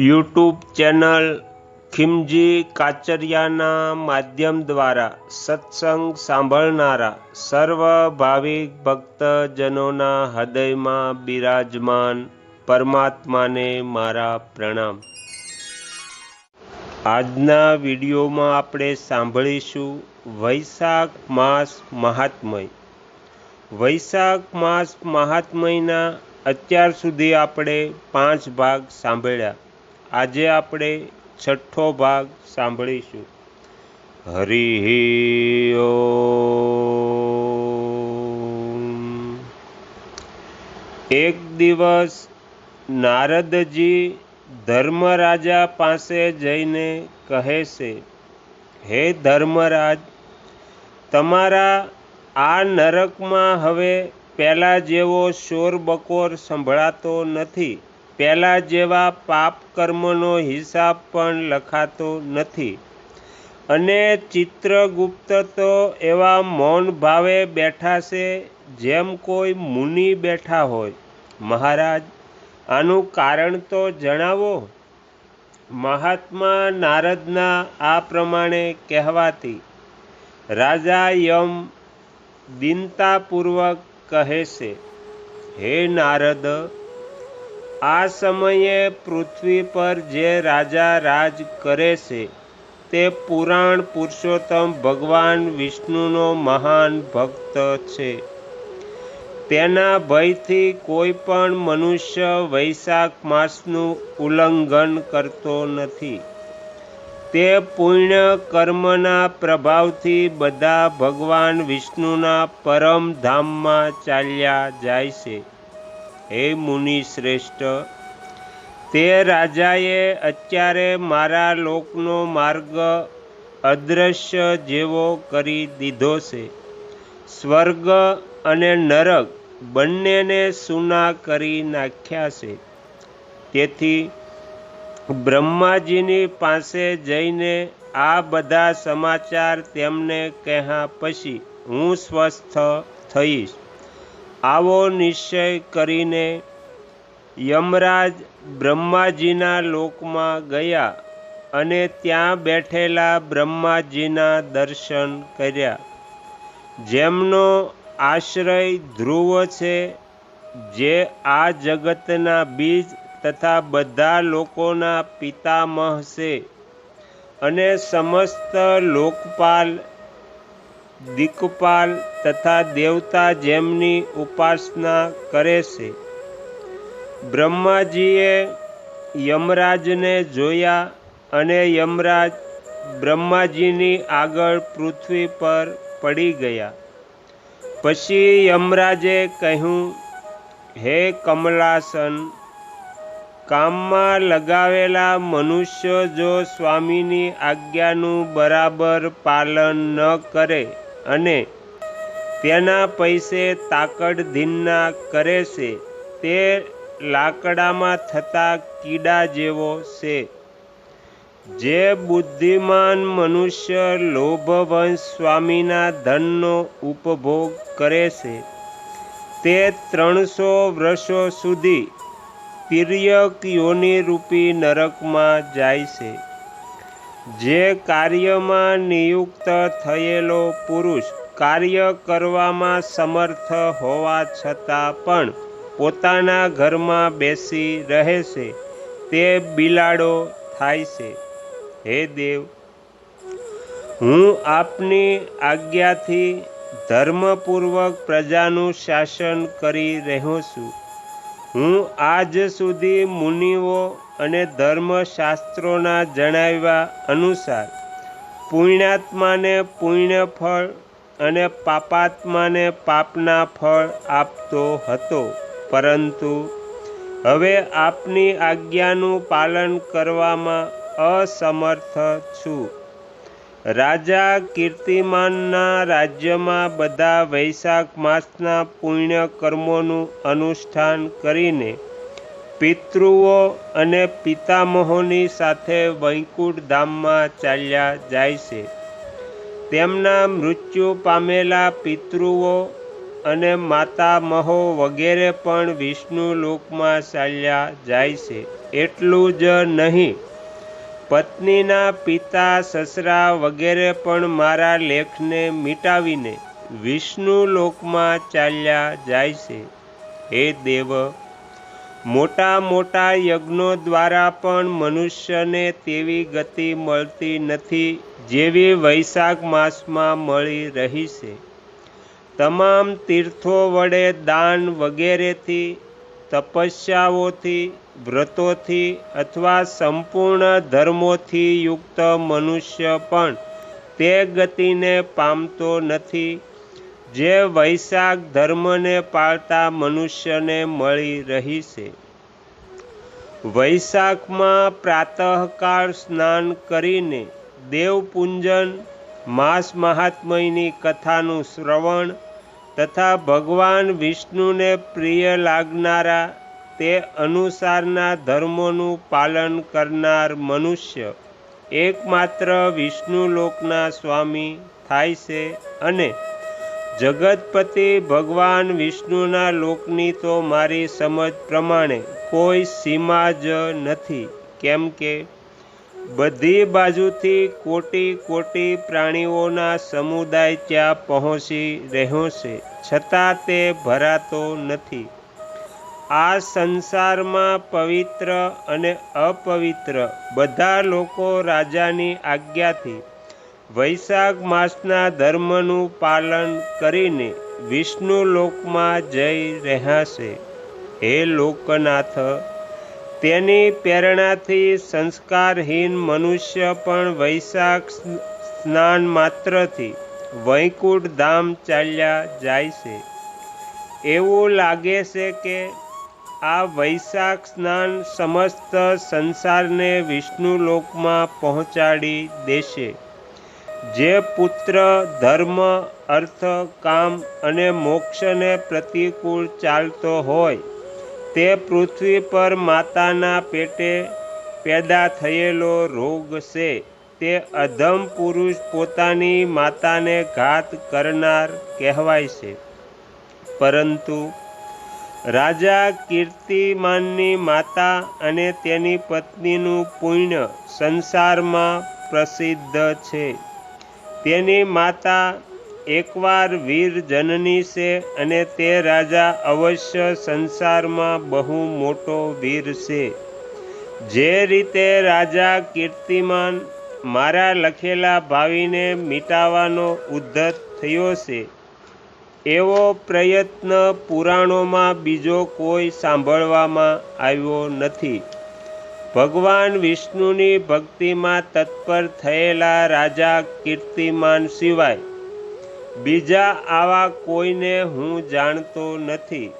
YouTube channel ખિમજી કાચરિયાના માધ્યમ દ્વારા સત્સંગ સાંભળનારા સર્વ ભાવિક ભક્તજનોના હૃદયમાં બિરાજમાન પરમાત્માને મારા પ્રણામ. આજના વિડીયોમાં આપણે સાંભળીશું વૈશાખ માસ મહાત્મય. વૈશાખ માસ મહાત્મયના અત્યાર સુધી આપણે પાંચ ભાગ સાંભળ્યા. આજે આપણે છઠ્ઠો ભાગ સાંભળીશું. હરિ એક દિવસ નારદજી ધર્મરાજા પાસે જઈને કહે છે, હે ધર્મરાજ, તમારા આ નરકમાં હવે પહેલાં જેવો શોર બકોર સંભળાતો નથી. પહેલાં જેવા પાપ કર્મનો હિસાબ પણ લખાતો નથી. અને ચિત્રગુપ્ત તો એવા મૌન ભાવે બેઠા છે, જેમ કોઈ મુનિ બેઠા હોય. મહારાજ, આનું કારણ તો જણાવો. મહાત્મા નારદના આ પ્રમાણે કહેવાથી રાજા યમ દિનતાપૂર્વક કહે છે, હે નારદ આ સમયે પૃથ્વી પર જે રાજા રાજ કરે છે, તે પુરાણ પુરુષોત્તમ ભગવાન વિષ્ણુનો મહાન ભક્ત છે. તેના ભયથી કોઈ પણ મનુષ્ય વૈશાખ માસનું ઉલ્લંઘન કરતો નથી. તે પુણ્ય કર્મના પ્રભાવથી બધા ભગવાન વિષ્ણુના પરમ ધામમાં ચાલ્યા જાય છે. હે મુનિ શ્રેષ્ઠ, તે રાજાએ અત્યારે મારા લોકનો માર્ગ અદૃશ્ય જેવો કરી દીધો છે. સ્વર્ગ અને નરક બંનેને સૂના કરી નાખ્યા છે. તેથી બ્રહ્માજીની પાસે જઈને આ બધા સમાચાર તેમને કહ્યા પછી હું સ્વસ્થ થઈશ. આવો નિશ્ચય કરીને યમરાજ બ્રહ્માજીના લોકમાં ગયા અને ત્યાં બેઠેલા બ્રહ્માજીના દર્શન કર્યા. જેમનો આશ્રય ધ્રુવ છે, જે આ જગતના બીજ તથા બધા લોકોના પિતામહ છે અને સમસ્ત લોકપાલ દિક્પાલ તથા દેવતા જેમની ઉપાસના કરે છે. બ્રહ્માજીએ યમરાજને જોયા અને યમરાજ બ્રહ્માજીની આગળ પૃથ્વી પર પડી ગયા. પછી યમરાજે કહ્યું, હે કમલાસન, કામમાં લગાવેલા મનુષ્ય જો સ્વામીની આજ્ઞાનું બરાબર પાલન ન કરે અને તેના પૈસે તાકડધીનના કરે છે, તે લાકડામાં થતા કીડા જેવો છે. જે બુદ્ધિમાન મનુષ્ય લોભવંશ સ્વામીના ધનનો ઉપભોગ કરે છે, તે ત્રણસો વર્ષો સુધી તિર્યક યોનિરૂપી નરકમાં જાય છે. જે કાર્યમાં નિયુક્ત થયેલો પુરુષ કાર્ય કરવામાં સમર્થ હોવા છતાં પણ પોતાના ઘરમાં બેસી રહે છે, તે બિલાડો થાય છે. હે દેવ, હું આપની આજ્ઞાથી ધર્મપૂર્વક પ્રજાનું શાસન કરી રહ્યો છું. હું આજ સુધી મુનિઓ અને ધર્મશાસ્ત્રોના જણાવ્યા અનુસાર, પુણ્યાત્માને પુણ્ય ફળ અને પાપાત્માને પાપના ફળ આપતો હતો. પરંતુ હવે આપની આજ્ઞાનું પાલન કરવામાં અસમર્થ છું. રાજા કીર્તિમાનના રાજ્યમાં બધા વૈશાખ માસના પુણ્ય કર્મોનું અનુષ્ઠાન કરીને પિતૃઓ અને પિતામહોની સાથે વૈકુંઠ ધામમાં ચાલ્યા જાય છે. તેમના મૃત્યુ પામેલા પિતૃઓ અને માતામહો વગેરે પણ વિષ્ણુ લોકમાં ચાલ્યા જાય છે. એટલું જ નહીં, પત્નીના પિતા સસરા વગેરે પણ મારા લેખને મિટાવીને વિષ્ણુ લોકમાં ચાલ્યા જાય છે. હે દેવ મોટા મોટા યજ્ઞો દ્વારા પણ મનુષ્યને તેવી ગતિ મળતી નથી જેવી વૈશાખ માસમાં મળી રહી છે. તમામ તીર્થો વડે દાન વગેરેથી, તપસ્યાઓથી, વ્રતોથી અથવા સંપૂર્ણ ધર્મોથી યુક્ત મનુષ્ય પણ તે ગતિને પામતો નથી. જે વૈશાખ ધર્મને પાળતા મનુષ્યને મળી રહી છે. વૈશાખમાં પ્રાતઃકાળ સ્નાન કરીને દેવપૂંજન, માસ મહાત્મયની કથાનું શ્રવણ તથા ભગવાન વિષ્ણુને પ્રિય લાગનારા તે અનુસારના ધર્મોનું પાલન કરનાર મનુષ્ય એકમાત્ર વિષ્ણુ લોકના સ્વામી થાય છે અને જગતપતિ ભગવાન વિષ્ણુના લોકની તો મારી સમજ પ્રમાણે કોઈ સીમા જ નથી. કેમ કે બધી બાજુથી કોટી કોટી પ્રાણીઓના સમુદાય ત્યાં પહોંચી રહ્યો છે. છતાં તે ભરાતો નથી. આ સંસારમાં પવિત્ર અને અપવિત્ર બધા લોકો રાજાની આજ્ઞાથી વૈશાખ માસના ધર્મનું પાલન કરીને વિષ્ણુ લોકમાં જઈ રહ્યા છે હે લોકનાથ, તેની પ્રેરણાથી સંસ્કારહીન મનુષ્ય પણ વૈશાખ સ્નાન માત્રથી વૈકુંઠ ધામ ચાલ્યા જાય છે. એવું લાગે છે કે આ વૈશાખ સ્નાન સમસ્ત સંસારને વિષ્ણુ લોકમાં પહોંચાડી દેશે. જે પુત્ર, ધર્મ, અર્થ, કામ અને મોક્ષને પ્રતિકૂળ ચાલતો હોય, તે પૃથ્વી પર માતાના પેટે પેદા થયેલો રોગ છે. તે અધમ પુરુષ પોતાની માતાને ઘાત કરનાર કહેવાય છે. પરંતુ રાજા કીર્તિમાનની માતા અને તેની પત્નીનું પુણ્ય સંસારમાં પ્રસિદ્ધ છે. તેની માતા એકવાર વીર જનની છે અને તે રાજા અવશ્ય સંસારમાં બહુ મોટો વીર છે. જે રીતે રાજા કીર્તિમાન મારા લખેલા ભાવિને મિટાવાનો ઉદ્ધત થયો છે, એવો પ્રયત્ન પુરાણોમાં બીજો કોઈ સાંભળવામાં આવ્યો નથી. ભગવાન વિષ્ણુની ભક્તિમાં તત્પર થયેલા રાજા કીર્તિમાન સિવાય બીજા આવા કોઈને હું જાણતો નથી.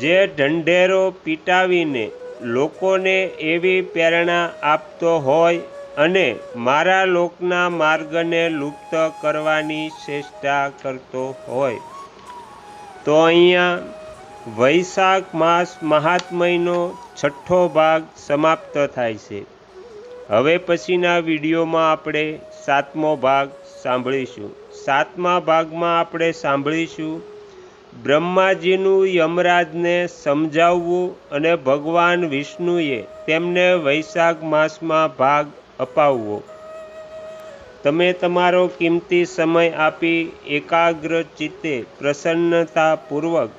જે ઢંઢેરો પીટાવીને લોકોને એવી પ્રેરણા આપતો હોય અને મારા લોકના માર્ગને લુપ્ત કરવાની ચેષ્ટા કરતો હોય. તો અહીંયા વૈશાખ માસ મહાત્મયનો છઠ્ઠો ભાગ સમાપ્ત થાય છે. હવે પછીના વિડીયોમાં આપણે સાતમો ભાગ સાંભળીશું. સાતમા ભાગમાં આપણે સાંભળીશું બ્રહ્માજીનું યમરાજને સમજાવવું અને ભગવાન વિષ્ણુએ તેમને વૈશાખ માસમાં ભાગ અપાવવો. તમે તમારો કિંમતી સમય આપી એકાગ્ર ચિત્તે પ્રસન્નતાપૂર્વક